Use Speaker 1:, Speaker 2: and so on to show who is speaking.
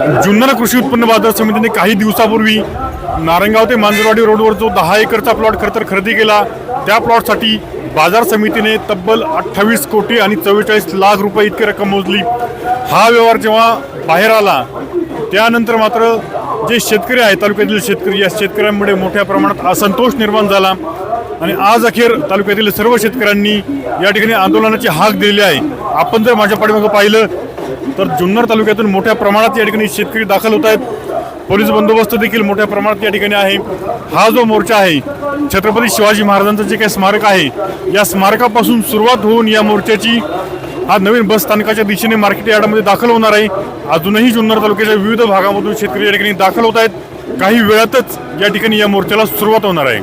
Speaker 1: जुन्नर कृषी उत्पन्न बाजार समितीने काही दिवसापूर्वी नारंगाव ते मांजरवाडी रोडवर जो दहा एकरचा प्लॉट खरंतर खरेदी केला. त्या प्लॉटसाठी बाजार समितीने तब्बल अठ्ठावीस कोटी आणि चव्वेचाळीस लाख रुपये इतकी रक्कम मोजली. हा व्यवहार जेव्हा बाहेर आला त्यानंतर मात्र जे शेतकरी आहे तालुक्यातील शेतकरी या शेतकऱ्यांमुळे मोठ्या प्रमाणात असंतोष निर्माण झाला. आणि आज अखेर तालुक्यातील सर्व शेतकऱ्यांनी या ठिकाणी आंदोलनाची हाक दिलेली आहे. आपण जर माझ्या पाठीमागं पाहिलं तर जुन्नर तालुक्यातून मोठ्या प्रमाणात या ठिकाणी शेतकरी दाखल होत आहेत. पोलीस बंदोबस्त देखील मोठ्या प्रमाणात या ठिकाणी आहे. हा जो मोर्चा आहे छत्रपती शिवाजी महाराजांचं जे काही स्मारक आहे या स्मारकापासून सुरुवात होऊन या मोर्चाची हा नवीन बस स्थानकाच्या दिशेने मार्केट यार्डामध्ये दाखल होणार आहे. अजूनही जुन्नर तालुक्याच्या विविध भागामधून शेतकरी या ठिकाणी दाखल होत आहेत. काही वेळातच या ठिकाणी या मोर्चाला सुरुवात होणार आहे.